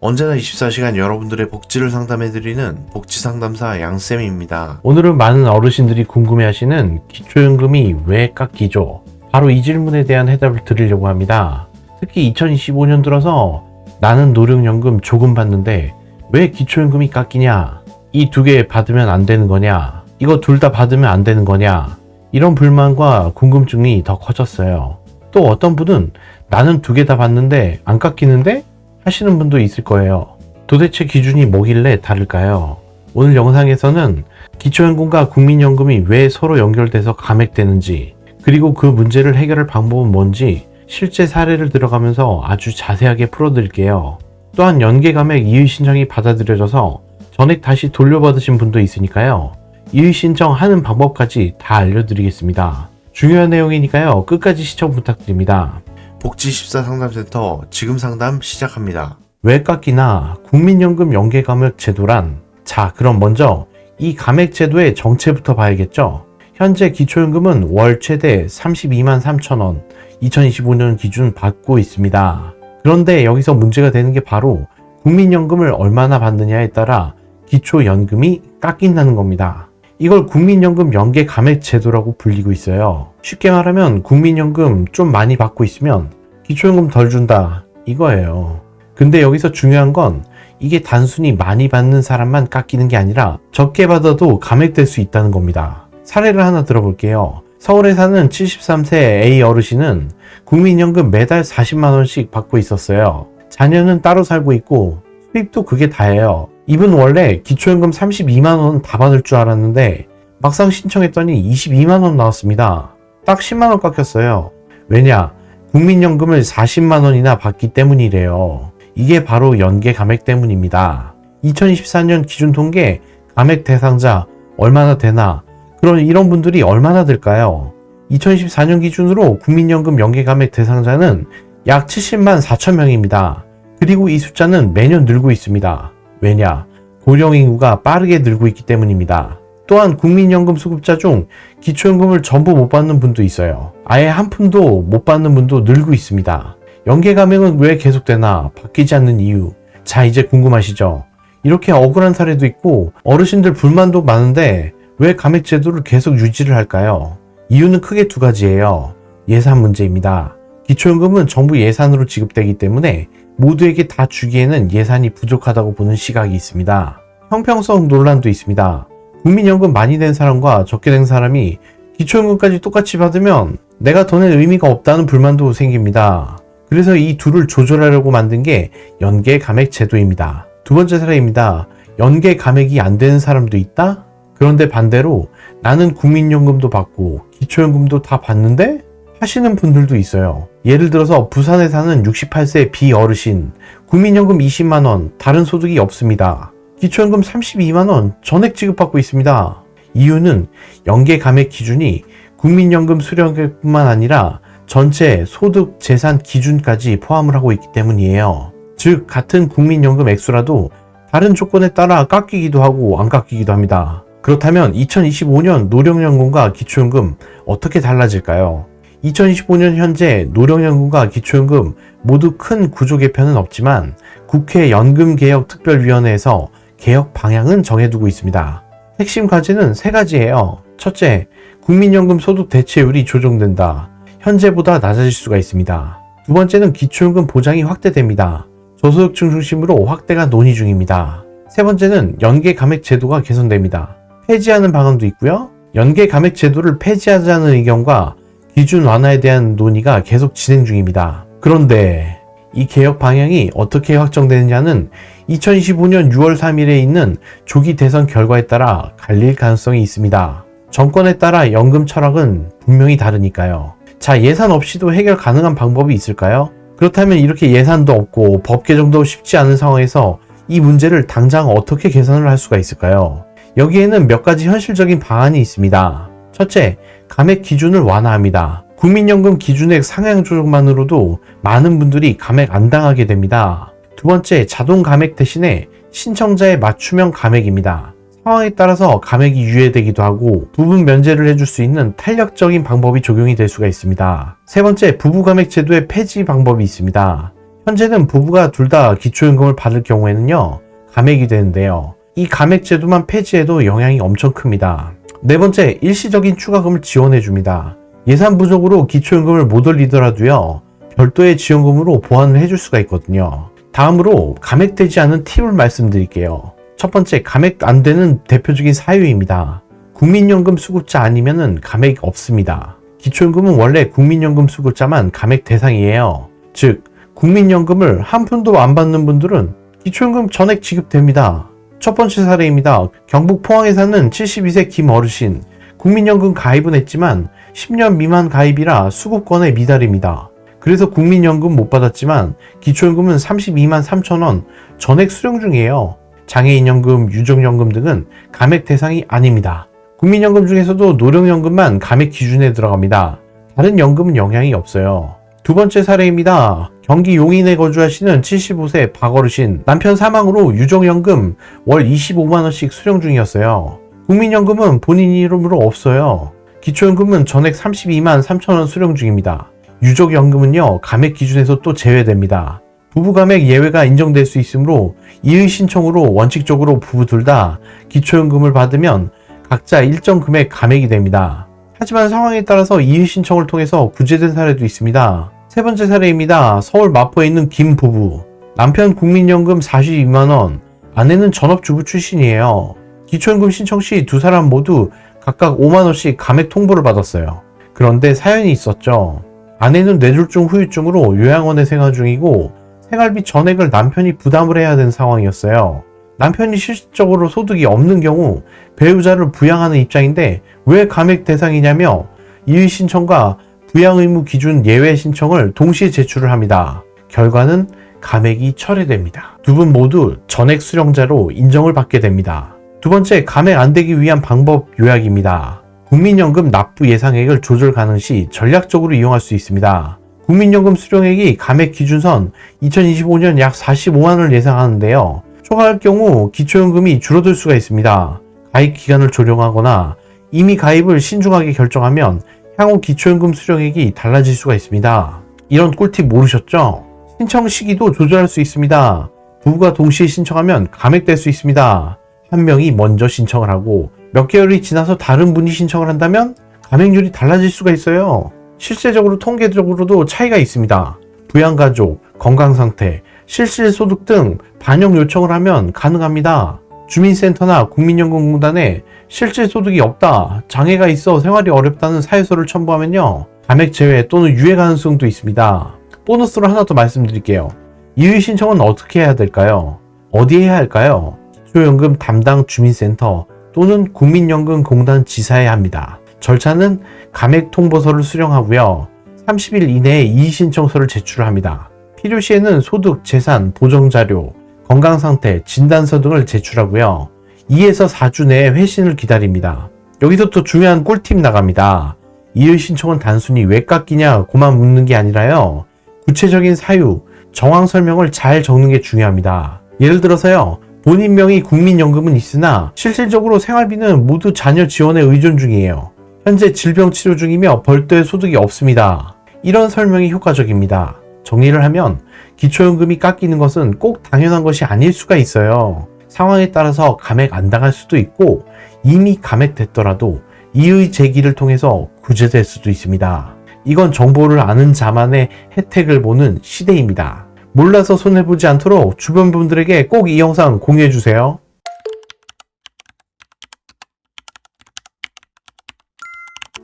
언제나 24시간 여러분들의 복지를 상담해드리는 복지상담사 양쌤입니다. 오늘은 많은 어르신들이 궁금해하시는 기초연금이 왜 깎이죠? 바로 이 질문에 대한 해답을 드리려고 합니다. 특히 2025년 들어서 나는 노령연금 조금 받는데 왜 기초연금이 깎이냐? 이 두 개 받으면 안 되는 거냐? 이거 둘 다 받으면 안 되는 거냐? 이런 불만과 궁금증이 더 커졌어요. 또 어떤 분은 나는 두 개 다 받는데 안 깎이는데? 하시는 분도 있을 거예요. 도대체 기준이 뭐길래 다를까요? 오늘 영상에서는 기초연금과 국민연금이 왜 서로 연결돼서 감액되는지, 그리고 그 문제를 해결할 방법은 뭔지 실제 사례를 들어가면서 아주 자세하게 풀어드릴게요. 또한 연계 감액 이의 신청이 받아들여져서 전액 다시 돌려받으신 분도 있으니까요. 이의 신청 하는 방법까지 다 알려드리겠습니다. 중요한 내용이니까요. 끝까지 시청 부탁드립니다. 복지14 상담센터 지금 상담 시작합니다. 왜 깎이나 국민연금 연계 감액 제도란 자 그럼 먼저 이 감액 제도의 정체부터 봐야겠죠? 현재 기초연금은 월 최대 32만 3천 원 2025년 기준 받고 있습니다. 그런데 여기서 문제가 되는 게 바로 국민연금을 얼마나 받느냐에 따라 기초연금이 깎인다는 겁니다. 이걸 국민연금 연계 감액 제도라고 불리고 있어요 쉽게 말하면 국민연금 좀 많이 받고 있으면 기초연금 덜 준다 이거예요 근데 여기서 중요한 건 이게 단순히 많이 받는 사람만 깎이는 게 아니라 적게 받아도 감액될 수 있다는 겁니다. 사례를 하나 들어볼게요. 서울에 사는 73세 A 어르신은 국민연금 매달 40만원씩 받고 있었어요. 자녀는 따로 살고 있고 수입도 그게 다예요. 이분 원래 기초연금 32만원 다 받을 줄 알았는데 막상 신청했더니 22만원 나왔습니다. 딱 10만원 깎였어요. 왜냐? 국민연금을 40만원이나 받기 때문이래요. 이게 바로 연계 감액 때문입니다. 2024년 기준 통계 감액 대상자 얼마나 되나? 그런 이런 분들이 얼마나 될까요? 2014년 기준으로 국민연금 연계 감액 대상자는 약 70만 4천 명입니다. 그리고 이 숫자는 매년 늘고 있습니다. 왜냐? 고령 인구가 빠르게 늘고 있기 때문입니다. 또한 국민연금 수급자 중 기초연금을 전부 못 받는 분도 있어요. 아예 한 푼도 못 받는 분도 늘고 있습니다. 연계 감액은 왜 계속되나 바뀌지 않는 이유. 자, 이제 궁금하시죠? 이렇게 억울한 사례도 있고 어르신들 불만도 많은데 왜 감액 제도를 계속 유지를 할까요? 이유는 크게 두 가지예요. 예산 문제입니다. 기초연금은 정부 예산으로 지급되기 때문에 모두에게 다 주기에는 예산이 부족하다고 보는 시각이 있습니다. 형평성 논란도 있습니다. 국민연금 많이 낸 사람과 적게 낸 사람이 기초연금까지 똑같이 받으면 내가 더 낼 의미가 없다는 불만도 생깁니다. 그래서 이 둘을 조절하려고 만든 게 연계 감액 제도입니다. 두 번째 사례입니다. 연계 감액이 안 되는 사람도 있다? 그런데 반대로 나는 국민연금도 받고 기초연금도 다 받는데? 하시는 분들도 있어요. 예를 들어서 부산에 사는 68세 비 어르신, 국민연금 20만원, 다른 소득이 없습니다. 기초연금 32만원, 전액 지급받고 있습니다. 이유는 연계 감액 기준이 국민연금 수령액뿐만 아니라 전체 소득 재산 기준까지 포함을 하고 있기 때문이에요. 즉, 같은 국민연금 액수라도 다른 조건에 따라 깎이기도 하고 안 깎이기도 합니다. 그렇다면 2025년 노령연금과 기초연금 어떻게 달라질까요? 2025년 현재 노령연금과 기초연금 모두 큰 구조 개편은 없지만 국회 연금개혁특별위원회에서 개혁 방향은 정해두고 있습니다. 핵심 과제는 세 가지예요. 첫째, 국민연금 소득 대체율이 조정된다. 현재보다 낮아질 수가 있습니다. 두 번째는 기초연금 보장이 확대됩니다. 저소득층 중심으로 확대가 논의 중입니다. 세 번째는 연계 감액 제도가 개선됩니다. 폐지하는 방안도 있고요. 연계 감액 제도를 폐지하자는 의견과 기준 완화에 대한 논의가 계속 진행 중입니다. 그런데 이 개혁 방향이 어떻게 확정되느냐는 2025년 6월 3일에 있는 조기 대선 결과에 따라 갈릴 가능성이 있습니다. 정권에 따라 연금 철학은 분명히 다르니까요. 자, 예산 없이도 해결 가능한 방법이 있을까요? 그렇다면 이렇게 예산도 없고 법 개정도 쉽지 않은 상황에서 이 문제를 당장 어떻게 개선을 할 수가 있을까요? 여기에는 몇 가지 현실적인 방안이 있습니다. 첫째, 감액 기준을 완화합니다. 국민연금 기준액 상향 조정만으로도 많은 분들이 감액 안 당하게 됩니다. 두 번째, 자동 감액 대신에 신청자의 맞춤형 감액입니다. 상황에 따라서 감액이 유예되기도 하고 부분 면제를 해줄 수 있는 탄력적인 방법이 적용이 될 수가 있습니다. 세 번째, 부부 감액 제도의 폐지 방법이 있습니다. 현재는 부부가 둘 다 기초연금을 받을 경우에는요, 감액이 되는데요. 이 감액 제도만 폐지해도 영향이 엄청 큽니다. 네 번째, 일시적인 추가금을 지원해 줍니다. 예산 부족으로 기초연금을 못 올리더라도요, 별도의 지원금으로 보완을 해줄 수가 있거든요. 다음으로 감액되지 않은 팁을 말씀드릴게요. 첫 번째, 감액 안 되는 대표적인 사유입니다. 국민연금 수급자 아니면은 감액 없습니다. 기초연금은 원래 국민연금 수급자만 감액 대상이에요. 즉, 국민연금을 한 푼도 안 받는 분들은 기초연금 전액 지급됩니다. 첫 번째 사례입니다. 경북 포항에 사는 72세 김 어르신. 국민연금 가입은 했지만 10년 미만 가입이라 수급권에 미달입니다. 그래서 국민연금 못 받았지만 기초연금은 32만 3천 원 전액 수령 중이에요. 장애인연금, 유족연금 등은 감액 대상이 아닙니다. 국민연금 중에서도 노령연금만 감액 기준에 들어갑니다. 다른 연금은 영향이 없어요. 두 번째 사례입니다. 경기 용인에 거주하시는 75세 박어르신 남편 사망으로 유족연금 월 25만원씩 수령 중이었어요. 국민연금은 본인 이름으로 없어요. 기초연금은 전액 32만 3천원 수령 중입니다. 유족연금은요, 감액 기준에서 또 제외됩니다. 부부 감액 예외가 인정될 수 있으므로 이의 신청으로 원칙적으로 부부 둘 다 기초연금을 받으면 각자 일정 금액 감액이 됩니다. 하지만 상황에 따라서 이의 신청을 통해서 구제된 사례도 있습니다. 세 번째 사례입니다. 서울 마포에 있는 김 부부. 남편 국민연금 42만원, 아내는 전업주부 출신이에요. 기초연금 신청 시 두 사람 모두 각각 5만원씩 감액 통보를 받았어요. 그런데 사연이 있었죠. 아내는 뇌졸중 후유증으로 요양원에 생활 중이고 생활비 전액을 남편이 부담을 해야 되는 상황이었어요. 남편이 실질적으로 소득이 없는 경우 배우자를 부양하는 입장인데 왜 감액 대상이냐며 이의 신청과 부양 의무 기준 예외 신청을 동시에 제출을 합니다. 결과는 감액이 철회됩니다. 두 분 모두 전액 수령자로 인정을 받게 됩니다. 두 번째, 감액 안 되기 위한 방법 요약입니다. 국민연금 납부 예상액을 조절 가능 시 전략적으로 이용할 수 있습니다. 국민연금 수령액이 감액 기준선 2025년 약 45만 원을 예상하는데요. 초과할 경우 기초연금이 줄어들 수가 있습니다. 가입 기간을 조정하거나 이미 가입을 신중하게 결정하면 향후 기초연금 수령액이 달라질 수가 있습니다. 이런 꿀팁 모르셨죠? 신청 시기도 조절할 수 있습니다. 부부가 동시에 신청하면 감액될 수 있습니다. 한 명이 먼저 신청을 하고 몇 개월이 지나서 다른 분이 신청을 한다면 감액률이 달라질 수가 있어요. 실제적으로 통계적으로도 차이가 있습니다. 부양가족, 건강상태, 실질소득 등 반영 요청을 하면 가능합니다. 주민센터나 국민연금공단에 실질소득이 없다, 장애가 있어 생활이 어렵다는 사유서를 첨부하면요. 감액 제외 또는 유예 가능성도 있습니다. 보너스로 하나 더 말씀드릴게요. 이의 신청은 어떻게 해야 될까요? 어디에 해야 할까요? 기초연금 담당 주민센터 또는 국민연금공단 지사에 합니다. 절차는 감액 통보서를 수령하고요. 30일 이내에 이의 신청서를 제출합니다. 필요시에는 소득, 재산, 보정자료, 건강상태, 진단서 등을 제출하고요. 2에서 4주 내에 회신을 기다립니다. 여기서 또 중요한 꿀팁 나갑니다. 이의 신청은 단순히 왜 깎이냐 고만 묻는 게 아니라요. 구체적인 사유, 정황 설명을 잘 적는 게 중요합니다. 예를 들어서요. 본인 명의 국민연금은 있으나 실질적으로 생활비는 모두 자녀 지원에 의존 중이에요. 현재 질병 치료 중이며 별도의 소득이 없습니다. 이런 설명이 효과적입니다. 정리를 하면 기초연금이 깎이는 것은 꼭 당연한 것이 아닐 수가 있어요. 상황에 따라서 감액 안 당할 수도 있고 이미 감액됐더라도 이의 제기를 통해서 구제될 수도 있습니다. 이건 정보를 아는 자만의 혜택을 보는 시대입니다. 몰라서 손해보지 않도록 주변 분들에게 꼭 이 영상 공유해주세요.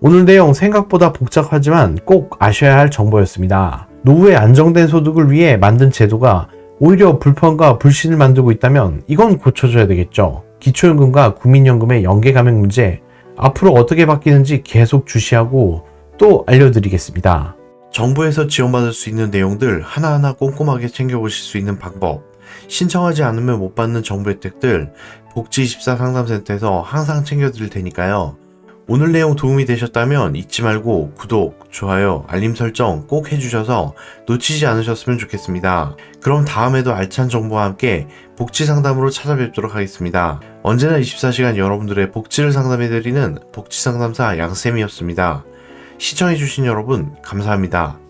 오늘 내용 생각보다 복잡하지만 꼭 아셔야 할 정보였습니다. 노후의 안정된 소득을 위해 만든 제도가 오히려 불편과 불신을 만들고 있다면 이건 고쳐줘야 되겠죠. 기초연금과 국민연금의 연계 감액 문제 앞으로 어떻게 바뀌는지 계속 주시하고 또 알려드리겠습니다. 정부에서 지원받을 수 있는 내용들 하나하나 꼼꼼하게 챙겨보실 수 있는 방법, 신청하지 않으면 못 받는 정부 혜택들 복지24 상담센터에서 항상 챙겨드릴 테니까요. 오늘 내용 도움이 되셨다면 잊지 말고 구독, 좋아요, 알림 설정 꼭 해주셔서 놓치지 않으셨으면 좋겠습니다. 그럼 다음에도 알찬 정보와 함께 복지 상담으로 찾아뵙도록 하겠습니다. 언제나 24시간 여러분들의 복지를 상담해드리는 복지 상담사 양쌤이었습니다. 시청해주신 여러분 감사합니다.